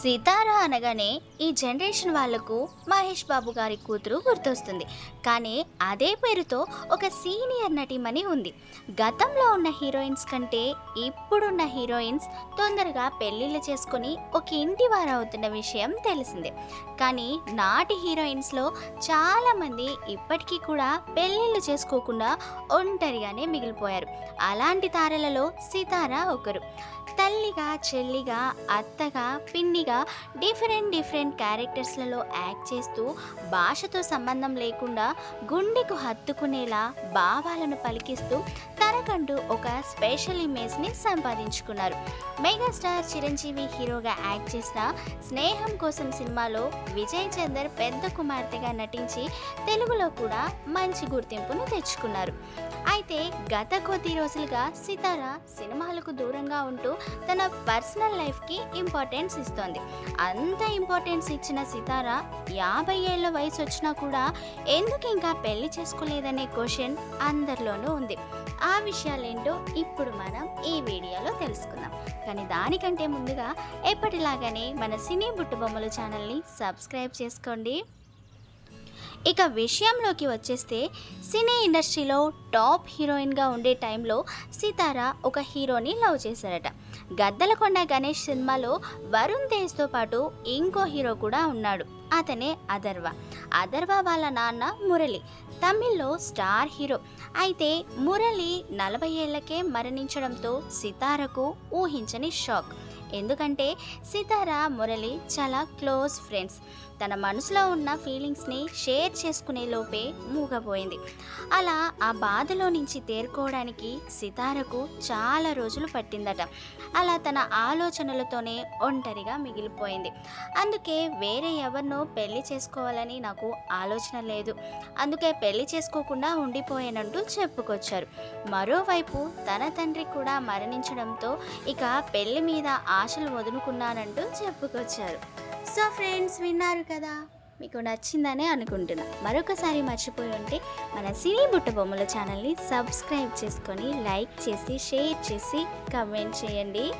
సితారా అనగానే ఈ జనరేషన్ వాళ్ళకు మహేష్ బాబు గారి కూతురు గుర్తొస్తుంది. కానీ అదే పేరుతో ఒక సీనియర్ నటీమణి ఉంది. గతంలో ఉన్న హీరోయిన్స్ కంటే ఇప్పుడున్న హీరోయిన్స్ తొందరగా పెళ్ళిళ్ళు చేసుకుని ఒక ఇంటి వారవుతున్న విషయం తెలిసిందే. కానీ నాటి హీరోయిన్స్లో చాలామంది ఇప్పటికీ కూడా పెళ్ళిళ్ళు చేసుకోకుండా ఒంటరిగానే మిగిలిపోయారు. అలాంటి తారలలో సితారా ఒకరు. తల్లిగా చెల్లిగా అత్తగా పిన్నిగా డిఫరెంట్ డిఫరెంట్ క్యారెక్టర్స్లలో యాక్ట్ చేస్తూ భాషతో సంబంధం లేకుండా గుండెకు హత్తుకునేలా భావాలను పలికిస్తూ తనకంటూ ఒక స్పెషల్ ఇమేజ్ని సంపాదించుకున్నారు. మెగాస్టార్ చిరంజీవి హీరోగా యాక్ట్ చేసిన స్నేహం కోసం సినిమాలో విజయ్ చందర్ పెద్ద కుమార్తెగా నటించి తెలుగులో కూడా మంచి గుర్తింపును తెచ్చుకున్నారు. అయితే గత కొద్ది రోజులుగా సితార సినిమాలకు దూరంగా ఉంటూ తన పర్సనల్ లైఫ్కి ఇంపార్టెన్స్ ఇస్తోంది. అంత ఇంపార్టెన్స్ ఇచ్చిన సితార యాభై ఏళ్ళ వయసు వచ్చినా కూడా ఎందుకు ఇంకా పెళ్ళి చేసుకోలేదనే క్వశ్చన్ అందరిలోనూ ఉంది. ఆ విషయాలేంటో ఇప్పుడు మనం ఈ వీడియోలో తెలుసుకుందాం. కానీ దానికంటే ముందుగా ఎప్పటిలాగానే మన సినీ బుట్టుబొమ్మలు ఛానల్ని సబ్స్క్రైబ్ చేసుకోండి. ఇక విషయంలోకి వచ్చేస్తే సినీ ఇండస్ట్రీలో టాప్ హీరోయిన్గా ఉండే టైంలో సితారా ఒక హీరోని లవ్ చేశారట. గద్దలకొండ గణేష్ సినిమాలో వరుణ్ తేజ్తో పాటు ఇంకో హీరో కూడా ఉన్నాడు అతనే అదర్వ అదర్వ వాళ్ళ నాన్న మురళి తమిళ్ళో స్టార్ హీరో. అయితే మురళి నలభై ఏళ్ళకే మరణించడంతో సితారకు ఊహించని షాక్. ఎందుకంటే సితార మురళి చాలా క్లోజ్ ఫ్రెండ్స్. తన మనసులో ఉన్న ఫీలింగ్స్ని షేర్ చేసుకునే లోపే మూగపోయింది అలా ఆ బాధలో నుంచి తేరుకోవడానికి సితారకు చాలా రోజులు పట్టిందట. అలా తన ఆలోచనలతోనే ఒంటరిగా మిగిలిపోయింది. అందుకే వేరే ఎవరినో పెళ్ళి చేసుకోవాలని నాకు ఆలోచన లేదు. అందుకే పెళ్ళి చేసుకోకుండా ఉండిపోయానంటూ చెప్పుకొచ్చారు. మరోవైపు తన తండ్రి కూడా మరణించడంతో ఇక పెళ్ళి మీద ఆశలు వదులుకున్నానంటూ చెప్పుకొచ్చారు. సో ఫ్రెండ్స్ విన్నారు కదా? మీకు నచ్చిందనే అనుకుంటున్నా. మరొకసారి మర్చిపోయి ఉంటే మన సినీ బుట్ట బొమ్మల ఛానల్ని సబ్స్క్రైబ్ చేసుకొని లైక్ చేసి షేర్ చేసి కమెంట్ చేయండి.